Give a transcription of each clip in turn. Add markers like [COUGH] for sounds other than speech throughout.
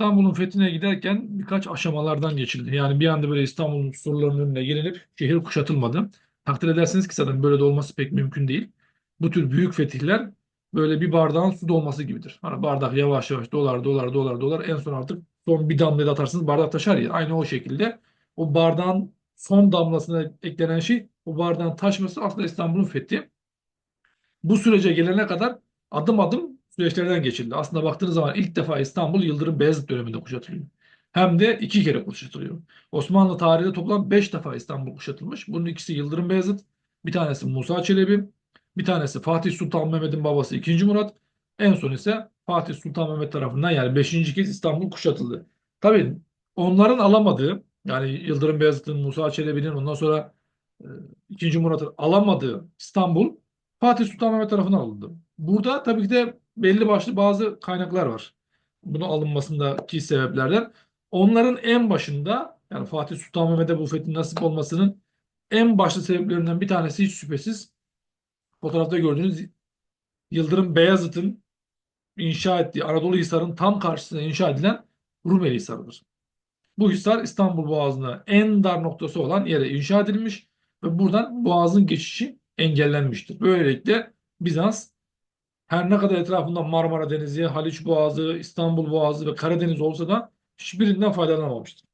İstanbul'un fethine giderken birkaç aşamalardan geçildi. Yani bir anda böyle İstanbul'un surlarının önüne gelinip şehir kuşatılmadı. Takdir edersiniz ki zaten böyle de olması pek mümkün değil. Bu tür büyük fetihler böyle bir bardağın su dolması gibidir. Hani bardak yavaş yavaş dolar dolar dolar dolar en son artık son bir damlayı da atarsınız bardak taşar ya. Aynı o şekilde o bardağın son damlasına eklenen şey o bardağın taşması aslında İstanbul'un fethi. Bu sürece gelene kadar adım adım süreçlerden geçildi. Aslında baktığınız zaman ilk defa İstanbul Yıldırım Beyazıt döneminde kuşatılıyor. Hem de iki kere kuşatılıyor. Osmanlı tarihinde toplam beş defa İstanbul kuşatılmış. Bunun ikisi Yıldırım Beyazıt, bir tanesi Musa Çelebi, bir tanesi Fatih Sultan Mehmet'in babası 2. Murat, en son ise Fatih Sultan Mehmet tarafından yani 5. kez İstanbul kuşatıldı. Tabii onların alamadığı yani Yıldırım Beyazıt'ın, Musa Çelebi'nin ondan sonra e, 2. Murat'ın alamadığı İstanbul Fatih Sultan Mehmet tarafından alındı. Burada tabii ki de belli başlı bazı kaynaklar var. Bunu alınmasındaki sebeplerden. Onların en başında yani Fatih Sultan Mehmet'e bu fethin nasip olmasının en başlı sebeplerinden bir tanesi hiç şüphesiz fotoğrafta gördüğünüz Yıldırım Beyazıt'ın inşa ettiği Anadolu Hisarı'nın tam karşısına inşa edilen Rumeli Hisarı'dır. Bu hisar İstanbul Boğazı'na en dar noktası olan yere inşa edilmiş ve buradan Boğaz'ın geçişi engellenmiştir. Böylelikle Bizans her ne kadar etrafında Marmara Denizi, Haliç Boğazı, İstanbul Boğazı ve Karadeniz olsa da hiçbirinden faydalanamamıştır.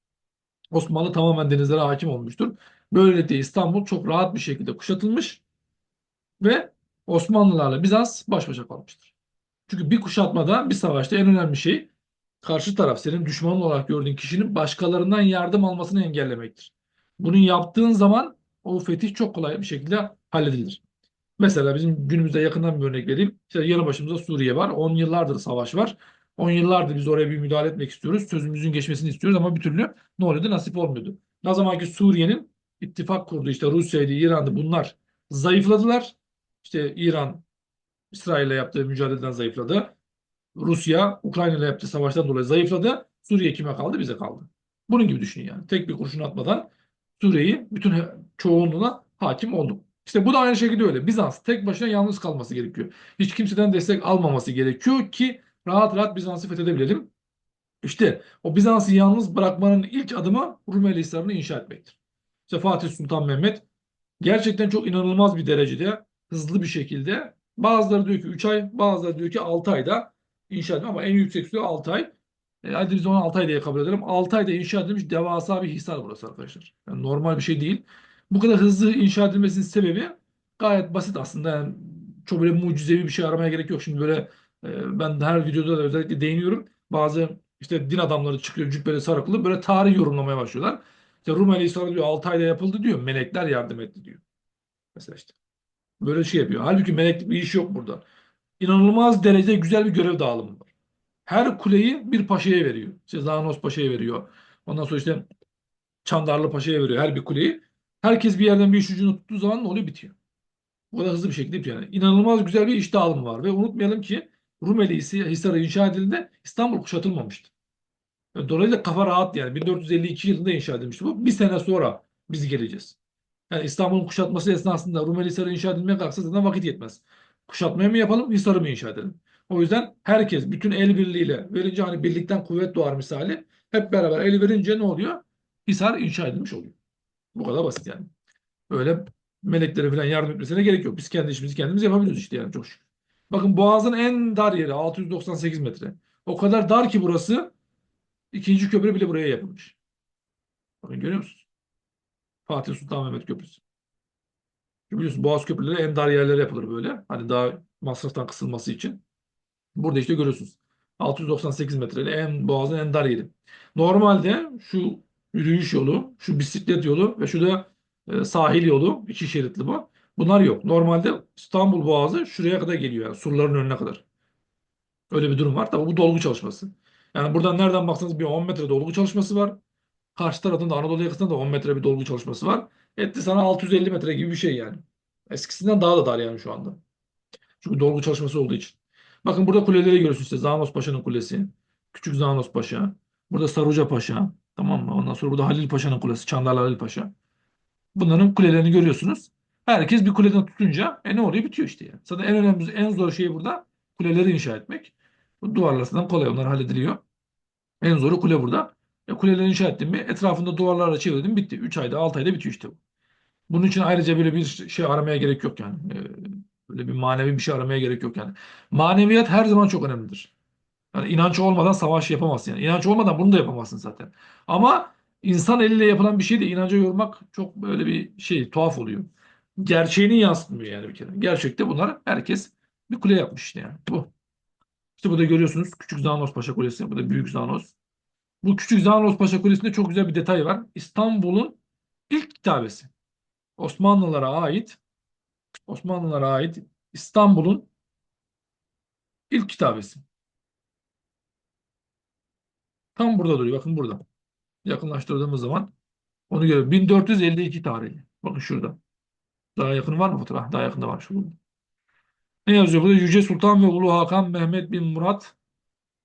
Osmanlı tamamen denizlere hakim olmuştur. Böylelikle İstanbul çok rahat bir şekilde kuşatılmış ve Osmanlılarla Bizans baş başa kalmıştır. Çünkü bir kuşatmada, bir savaşta en önemli şey karşı taraf senin düşman olarak gördüğün kişinin başkalarından yardım almasını engellemektir. Bunu yaptığın zaman o fetih çok kolay bir şekilde halledilir. Mesela bizim günümüzde yakından bir örnek vereyim. İşte yanı başımızda Suriye var. 10 yıllardır savaş var. 10 yıllardır biz oraya bir müdahale etmek istiyoruz. Sözümüzün geçmesini istiyoruz ama bir türlü ne oluyordu? Nasip olmuyordu. Ne zaman ki Suriye'nin ittifak kurduğu işte Rusya'ydı, İran'dı bunlar zayıfladılar. İşte İran İsrail'le yaptığı mücadeleden zayıfladı. Rusya Ukrayna ile yaptığı savaştan dolayı zayıfladı. Suriye kime kaldı? Bize kaldı. Bunun gibi düşünün yani. Tek bir kurşun atmadan Suriye'yi bütün çoğunluğuna hakim olduk. İşte bu da aynı şekilde öyle. Bizans tek başına yalnız kalması gerekiyor. Hiç kimseden destek almaması gerekiyor ki rahat rahat Bizans'ı fethedebilelim. İşte o Bizans'ı yalnız bırakmanın ilk adımı Rumeli Hisarı'nı inşa etmektir. İşte Fatih Sultan Mehmet gerçekten çok inanılmaz bir derecede hızlı bir şekilde bazıları diyor ki 3 ay bazıları diyor ki 6 ayda inşa etmiş ama en yüksek süre 6 ay. E, hadi biz onu 6 ay diye kabul edelim. 6 ayda inşa edilmiş devasa bir hisar burası arkadaşlar. Yani normal bir şey değil. Bu kadar hızlı inşa edilmesinin sebebi gayet basit aslında. Yani çok böyle mucizevi bir şey aramaya gerek yok. Şimdi böyle e, ben her videoda da özellikle değiniyorum. Bazı işte din adamları çıkıyor cübbeli sarıklı böyle tarih yorumlamaya başlıyorlar. İşte Rumeli Hisarı diyor 6 ayda yapıldı diyor. Melekler yardım etti diyor. Mesela işte. Böyle şey yapıyor. Halbuki meleklik bir iş yok burada. İnanılmaz derecede güzel bir görev dağılımı var. Her kuleyi bir paşaya veriyor. İşte Zanos Paşa'ya veriyor. Ondan sonra işte Çandarlı Paşa'ya veriyor her bir kuleyi. Herkes bir yerden bir iş ucunu tuttuğu zaman ne oluyor? Bitiyor. Bu kadar hızlı bir şekilde bitiyor. Yani inanılmaz güzel bir iş dağılımı var. Ve unutmayalım ki Rumeli Hisarı inşa edildiğinde İstanbul kuşatılmamıştı. Dolayısıyla kafa rahat yani. 1452 yılında inşa edilmişti. Bu bir sene sonra biz geleceğiz. Yani İstanbul'un kuşatması esnasında Rumeli Hisarı inşa edilmeye kalksa zaten vakit yetmez. Kuşatmayı mı yapalım, Hisarı mı inşa edelim? O yüzden herkes bütün el birliğiyle verince hani birlikten kuvvet doğar misali hep beraber el verince ne oluyor? Hisar inşa edilmiş oluyor. Bu kadar basit yani. Öyle meleklere falan yardım etmesine gerek yok. Biz kendi işimizi kendimiz yapabiliyoruz işte yani çok şükür. Bakın Boğaz'ın en dar yeri 698 metre. O kadar dar ki burası ikinci köprü bile buraya yapılmış. Bakın görüyor musunuz? Fatih Sultan Mehmet Köprüsü. Biliyorsun Boğaz köprüleri en dar yerlere yapılır böyle. Hani daha masraftan kısılması için. Burada işte görüyorsunuz. 698 metreli en Boğaz'ın en dar yeri. Normalde şu yürüyüş yolu, şu bisiklet yolu ve şu da e, sahil yolu. iki şeritli bu. Bunlar yok. Normalde İstanbul Boğazı şuraya kadar geliyor. Yani surların önüne kadar. Öyle bir durum var. Tabii bu dolgu çalışması. Yani buradan nereden baksanız bir 10 metre dolgu çalışması var. Karşı tarafında Anadolu yakasında da 10 metre bir dolgu çalışması var. Etti sana 650 metre gibi bir şey yani. Eskisinden daha da dar yani şu anda. Çünkü dolgu çalışması olduğu için. Bakın burada kuleleri görüyorsunuz işte. Zanos Paşa'nın kulesi. Küçük Zanos Paşa. Burada Saruca Paşa. Tamam mı? Ondan sonra burada Halil Paşa'nın kulesi. Çandarlı Halil Paşa. Bunların kulelerini görüyorsunuz. Herkes bir kuleden tutunca e ne oluyor? Bitiyor işte yani. Zaten en önemli, en zor şey burada kuleleri inşa etmek. Bu duvarlarından kolay onlar hallediliyor. En zoru kule burada. E, kuleleri inşa ettim mi etrafında duvarlarla çevirdim bitti. 3 ayda 6 ayda bitiyor işte bu. Bunun için ayrıca böyle bir şey aramaya gerek yok yani. E, böyle bir manevi bir şey aramaya gerek yok yani. Maneviyat her zaman çok önemlidir. Yani inanç olmadan savaş yapamazsın yani. İnanç olmadan bunu da yapamazsın zaten. Ama insan eliyle yapılan bir şeyi de inanca yormak çok böyle bir şey tuhaf oluyor. Gerçeğini yansıtmıyor yani bir kere. Gerçekte bunlar herkes bir kule yapmış işte yani. Bu. İşte burada görüyorsunuz Küçük Zanos Paşa Kulesi. Bu da Büyük Zanos. Bu Küçük Zanos Paşa Kulesi'nde çok güzel bir detay var. İstanbul'un ilk kitabesi. Osmanlılara ait Osmanlılara ait İstanbul'un ilk kitabesi. Tam burada duruyor. Bakın burada. Yakınlaştırdığımız zaman onu görüyoruz. 1452 tarihli. Bakın şurada. Daha yakın var mı fotoğraf? Daha yakında var şurada. Ne yazıyor burada? Yüce Sultan ve Ulu Hakan Mehmet bin Murat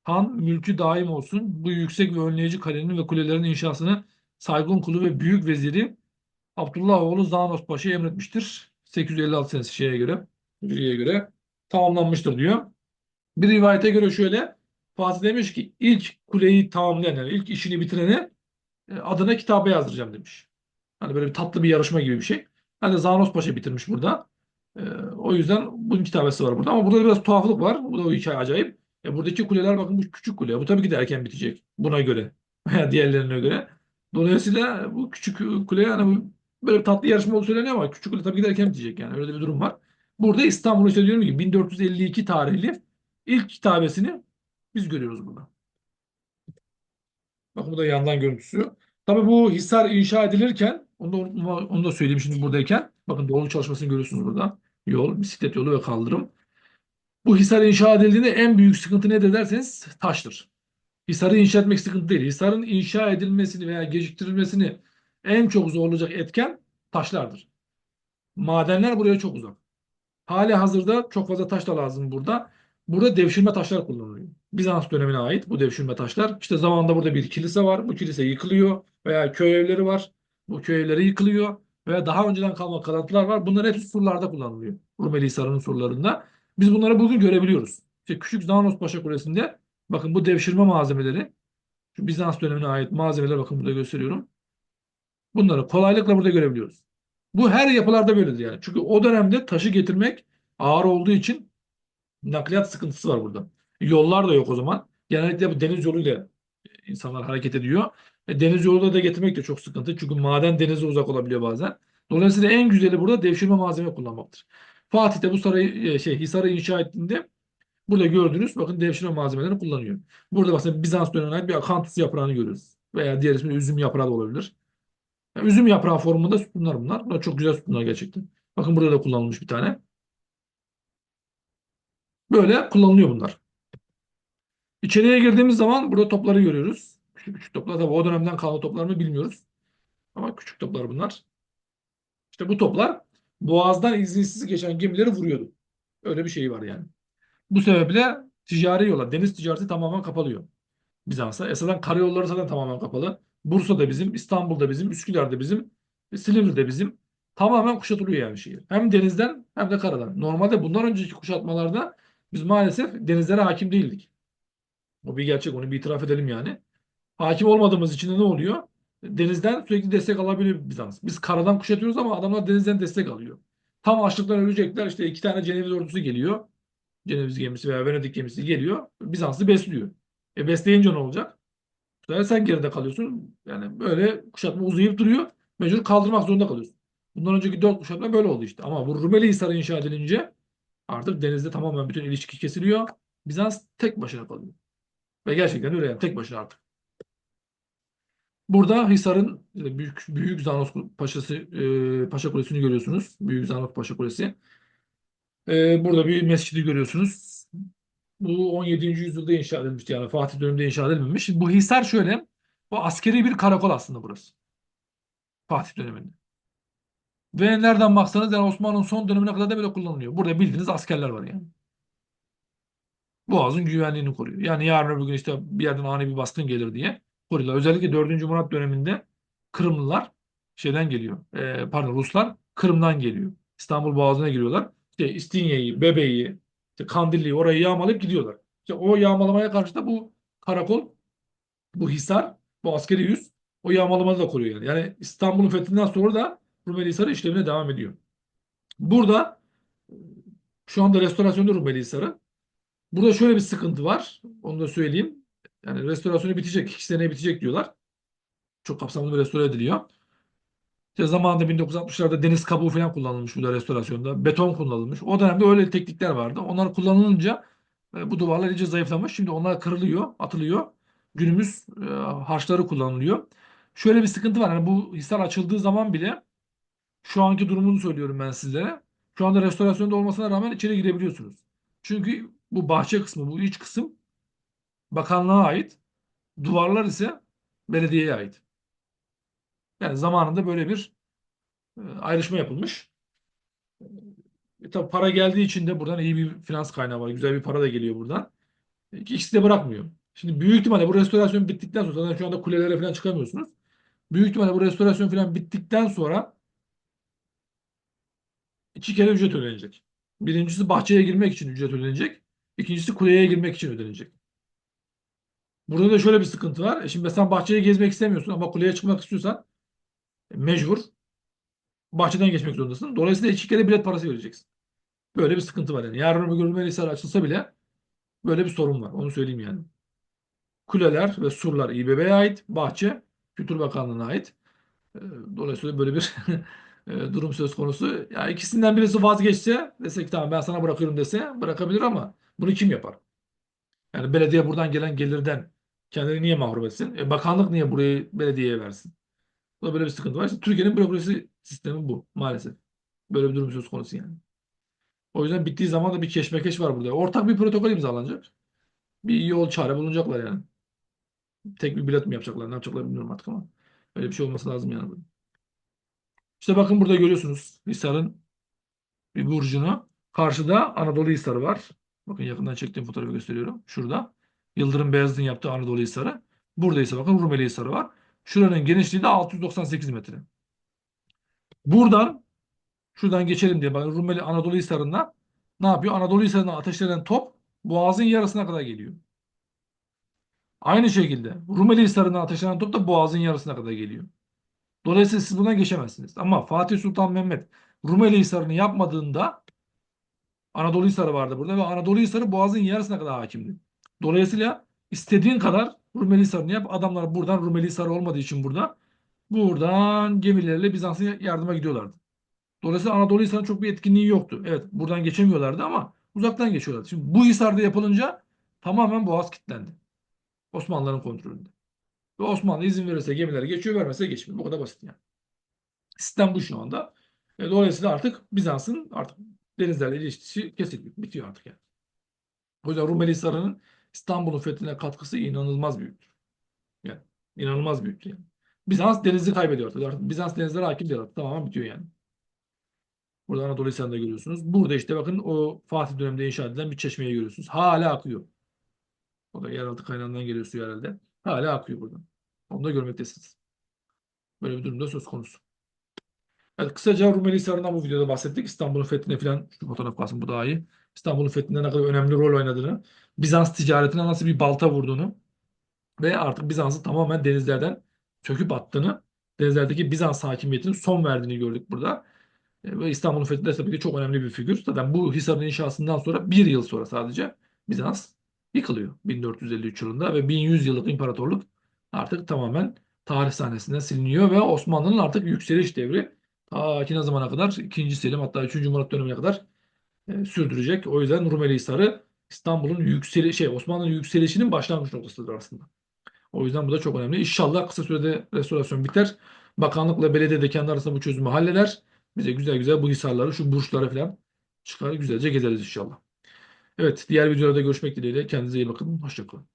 Han mülkü daim olsun. Bu yüksek ve önleyici kalenin ve kulelerin inşasını Saygun Kulu ve Büyük Veziri Abdullah oğlu Zanos Paşa emretmiştir. 856 senesi şeye göre, Hicriye göre tamamlanmıştır diyor. Bir rivayete göre şöyle Fatih demiş ki ilk kuleyi tamamlayan yani ilk işini bitireni e, adına kitaba yazdıracağım demiş. Hani böyle bir tatlı bir yarışma gibi bir şey. Hani Zanos Paşa bitirmiş burada. E, o yüzden bunun kitabesi var burada. Ama burada biraz tuhaflık var. Bu da o hikaye acayip. E, buradaki kuleler bakın bu küçük kule. Bu tabii ki de erken bitecek. Buna göre. [LAUGHS] Veya diğerlerine göre. Dolayısıyla bu küçük kule yani bu böyle bir tatlı yarışma olduğu söyleniyor ama küçük kule tabii ki de erken bitecek yani. Öyle bir durum var. Burada İstanbul işte diyorum ki 1452 tarihli ilk kitabesini biz görüyoruz burada. Bakın bu da yandan görüntüsü. Tabii bu Hisar inşa edilirken onu da, unutma- onu da söyleyeyim şimdi buradayken. Bakın yol çalışmasını görüyorsunuz burada. Yol, bisiklet yolu ve kaldırım. Bu Hisar inşa edildiğinde en büyük sıkıntı nedir derseniz taştır. Hisarı inşa etmek sıkıntı değil. Hisarın inşa edilmesini veya geciktirilmesini en çok zorlayacak etken taşlardır. Madenler buraya çok uzak. Hali hazırda çok fazla taş da lazım burada. Burada devşirme taşlar kullanılıyor. Bizans dönemine ait bu devşirme taşlar. İşte zamanında burada bir kilise var. Bu kilise yıkılıyor veya köy evleri var. Bu köy evleri yıkılıyor veya daha önceden kalma kalıntılar var. Bunlar hepsi surlarda kullanılıyor. Rumeli Hisarı'nın surlarında. Biz bunları bugün görebiliyoruz. İşte Küçük Zanos Paşa Kulesi'nde bakın bu devşirme malzemeleri şu Bizans dönemine ait malzemeler bakın burada gösteriyorum. Bunları kolaylıkla burada görebiliyoruz. Bu her yapılarda böyledir yani. Çünkü o dönemde taşı getirmek ağır olduğu için nakliyat sıkıntısı var burada. Yollar da yok o zaman. Genellikle bu deniz yoluyla insanlar hareket ediyor. E, deniz yoluyla da getirmek de çok sıkıntı. Çünkü maden denize uzak olabiliyor bazen. Dolayısıyla en güzeli burada devşirme malzeme kullanmaktır. Fatih de bu sarayı e, şey Hisar'ı inşa ettiğinde burada gördüğünüz bakın devşirme malzemelerini kullanıyor. Burada mesela Bizans dönemine bir akantus yaprağını görüyoruz. Veya diğer ismi üzüm yaprağı da olabilir. Yani üzüm yaprağı formunda sütunlar bunlar. Bunlar çok güzel sütunlar gerçekten. Bakın burada da kullanılmış bir tane. Böyle kullanılıyor bunlar. İçeriye girdiğimiz zaman burada topları görüyoruz. Küçük küçük toplar. Tabii o dönemden kalma toplar mı bilmiyoruz. Ama küçük toplar bunlar. İşte bu toplar boğazdan izinsiz geçen gemileri vuruyordu. Öyle bir şey var yani. Bu sebeple ticari yola, deniz ticareti tamamen kapalıyor Bizans'a. Esasen karayolları zaten tamamen kapalı. Bursa'da bizim, İstanbul'da bizim, Üsküdar'da bizim, Silivri'de bizim. Tamamen kuşatılıyor yani şehir. Hem denizden hem de karadan. Normalde bundan önceki kuşatmalarda biz maalesef denizlere hakim değildik. O bir gerçek. Onu bir itiraf edelim yani. Hakim olmadığımız için de ne oluyor? Denizden sürekli destek alabiliyor Bizans. Biz karadan kuşatıyoruz ama adamlar denizden destek alıyor. Tam açlıktan ölecekler. İşte iki tane Ceneviz ordusu geliyor. Ceneviz gemisi veya Venedik gemisi geliyor. Bizans'ı besliyor. E besleyince ne olacak? Sefer sen geride kalıyorsun. Yani böyle kuşatma uzayıp duruyor. Mecbur kaldırmak zorunda kalıyorsun. Bundan önceki dört kuşatma böyle oldu işte. Ama bu Rumeli Hisarı inşa edilince artık denizde tamamen bütün ilişki kesiliyor. Bizans tek başına kalıyor. Ve gerçekten öyle yani tek başına artık. Burada Hisar'ın e, büyük büyük Zanos Paşası e, Paşa Kulesi'ni görüyorsunuz. Büyük Zanos Paşa Kulesi. E, burada bir mescidi görüyorsunuz. Bu 17. yüzyılda inşa edilmişti yani Fatih döneminde inşa edilmemiş. Bu Hisar şöyle. Bu askeri bir karakol aslında burası. Fatih döneminde. Ve nereden baksanız yani Osmanlı'nın son dönemine kadar da böyle kullanılıyor. Burada bildiğiniz askerler var yani. Boğaz'ın güvenliğini koruyor. Yani yarın öbür gün işte bir yerden ani bir baskın gelir diye koruyorlar. Özellikle 4. Murat döneminde Kırımlılar şeyden geliyor. E, pardon Ruslar Kırım'dan geliyor. İstanbul Boğazı'na giriyorlar. İşte İstinye'yi, Bebe'yi, işte Kandilli'yi orayı yağmalayıp gidiyorlar. İşte o yağmalamaya karşı da bu karakol bu Hisar, bu askeri yüz o yağmalamaları da koruyor yani. Yani İstanbul'un fethinden sonra da Rumeli Hisarı işlemine devam ediyor. Burada şu anda restorasyonda Rumeli Hisarı. Burada şöyle bir sıkıntı var. Onu da söyleyeyim. Yani restorasyonu bitecek. iki seneye bitecek diyorlar. Çok kapsamlı bir restore ediliyor. İşte zamanında 1960'larda deniz kabuğu falan kullanılmış bu da restorasyonda. Beton kullanılmış. O dönemde öyle teknikler vardı. Onlar kullanılınca e, bu duvarlar iyice zayıflamış. Şimdi onlar kırılıyor, atılıyor. Günümüz e, harçları kullanılıyor. Şöyle bir sıkıntı var. Yani bu hisar açıldığı zaman bile şu anki durumunu söylüyorum ben sizlere. Şu anda restorasyonda olmasına rağmen içeri girebiliyorsunuz. Çünkü bu bahçe kısmı, bu iç kısım bakanlığa ait. Duvarlar ise belediyeye ait. Yani zamanında böyle bir e, ayrışma yapılmış. E, tabii para geldiği için de buradan iyi bir finans kaynağı var. Güzel bir para da geliyor buradan. E, ikisi de bırakmıyor. Şimdi büyük ihtimalle bu restorasyon bittikten sonra zaten şu anda kulelere falan çıkamıyorsunuz. Büyük ihtimalle bu restorasyon falan bittikten sonra iki kere ücret ödenecek. Birincisi bahçeye girmek için ücret ödenecek. İkincisi kuleye girmek için ödenecek. Burada da şöyle bir sıkıntı var. E şimdi sen bahçeyi gezmek istemiyorsun ama kuleye çıkmak istiyorsan e, mecbur bahçeden geçmek zorundasın. Dolayısıyla iki kere bilet parası vereceksin. Böyle bir sıkıntı var yani. Yarın öbür gün Rumelihisar açılsa bile böyle bir sorun var. Onu söyleyeyim yani. Kuleler ve surlar İBB'ye ait. Bahçe Kültür Bakanlığı'na ait. E, Dolayısıyla böyle bir [LAUGHS] durum söz konusu. Ya ikisinden birisi vazgeçse desek tamam ben sana bırakıyorum dese bırakabilir ama bunu kim yapar? Yani belediye buradan gelen gelirden kendini niye mahrum etsin? E, bakanlık niye burayı belediyeye versin? Bu da böyle bir sıkıntı var. İşte Türkiye'nin bürokrasi sistemi bu maalesef. Böyle bir durum söz konusu yani. O yüzden bittiği zaman da bir keşmekeş var burada. Ortak bir protokol imzalanacak. Bir yol çare bulunacaklar yani. Tek bir bilet mi yapacaklar? Ne yapacaklar bilmiyorum artık ama. Öyle bir şey olması lazım yani. İşte bakın burada görüyorsunuz Hisar'ın bir burcunu. Karşıda Anadolu Hisarı var. Bakın yakından çektiğim fotoğrafı gösteriyorum. Şurada. Yıldırım Beyazıt'ın yaptığı Anadolu Hisarı. Burada ise bakın Rumeli Hisarı var. Şuranın genişliği de 698 metre. Buradan şuradan geçelim diye bakın Rumeli Anadolu Hisarı'nda ne yapıyor? Anadolu Hisarı'na ateşlenen top boğazın yarısına kadar geliyor. Aynı şekilde Rumeli Hisarı'na ateşlenen top da boğazın yarısına kadar geliyor. Dolayısıyla siz buradan geçemezsiniz. Ama Fatih Sultan Mehmet Rumeli Hisarı'nı yapmadığında Anadolu Hisarı vardı burada ve Anadolu Hisarı boğazın yarısına kadar hakimdi. Dolayısıyla istediğin kadar Rumeli Hisarı'nı yap. Adamlar buradan Rumeli Hisarı olmadığı için burada buradan gemilerle Bizans'a yardıma gidiyorlardı. Dolayısıyla Anadolu Hisarı'nın çok bir etkinliği yoktu. Evet buradan geçemiyorlardı ama uzaktan geçiyorlardı. Şimdi bu Hisar'da yapılınca tamamen boğaz kilitlendi. Osmanlıların kontrolünde. Ve Osmanlı izin verirse gemiler geçiyor, vermezse geçmiyor. Bu kadar basit yani. Sistem bu şu anda. E, dolayısıyla artık Bizans'ın artık denizlerle ilişkisi kesildi. Bitiyor artık yani. O yüzden Rumeli Hisarı'nın İstanbul'un fethine katkısı inanılmaz büyüktür. Yani inanılmaz büyüktür yani. Bizans denizi kaybediyor artık Bizans denizlere hakim değil artık. Tamamen bitiyor yani. Burada Anadolu Hisarı'nda görüyorsunuz. Burada işte bakın o Fatih döneminde inşa edilen bir çeşmeyi görüyorsunuz. Hala akıyor. O da yeraltı kaynağından geliyor suyu herhalde. Hala akıyor buradan. Onu da görmektesiniz. Böyle bir durumda söz konusu. Evet, kısaca Rumeli Hisarı'ndan bu videoda bahsettik. İstanbul'un fethine falan şu fotoğraf kalsın bu daha iyi. İstanbul'un fethinde ne kadar önemli rol oynadığını, Bizans ticaretine nasıl bir balta vurduğunu ve artık Bizans'ın tamamen denizlerden çöküp attığını, denizlerdeki Bizans hakimiyetinin son verdiğini gördük burada. E, Ve İstanbul'un fethinde tabii ki çok önemli bir figür. Zaten bu Hisar'ın inşasından sonra bir yıl sonra sadece Bizans yıkılıyor 1453 yılında ve 1100 yıllık imparatorluk artık tamamen tarih sahnesinden siliniyor ve Osmanlı'nın artık yükseliş devri ta ki ne zamana kadar 2. Selim hatta 3. Murat dönemine kadar e, sürdürecek. O yüzden Rumeli Hisarı İstanbul'un yükseli şey Osmanlı'nın yükselişinin başlangıç noktasıdır aslında. O yüzden bu da çok önemli. İnşallah kısa sürede restorasyon biter. Bakanlıkla belediye de kendi arasında bu çözümü halleder. Bize güzel güzel bu hisarları, şu burçları falan çıkar güzelce gezeriz inşallah. Evet, diğer videolarda görüşmek dileğiyle. Kendinize iyi bakın. Hoşçakalın.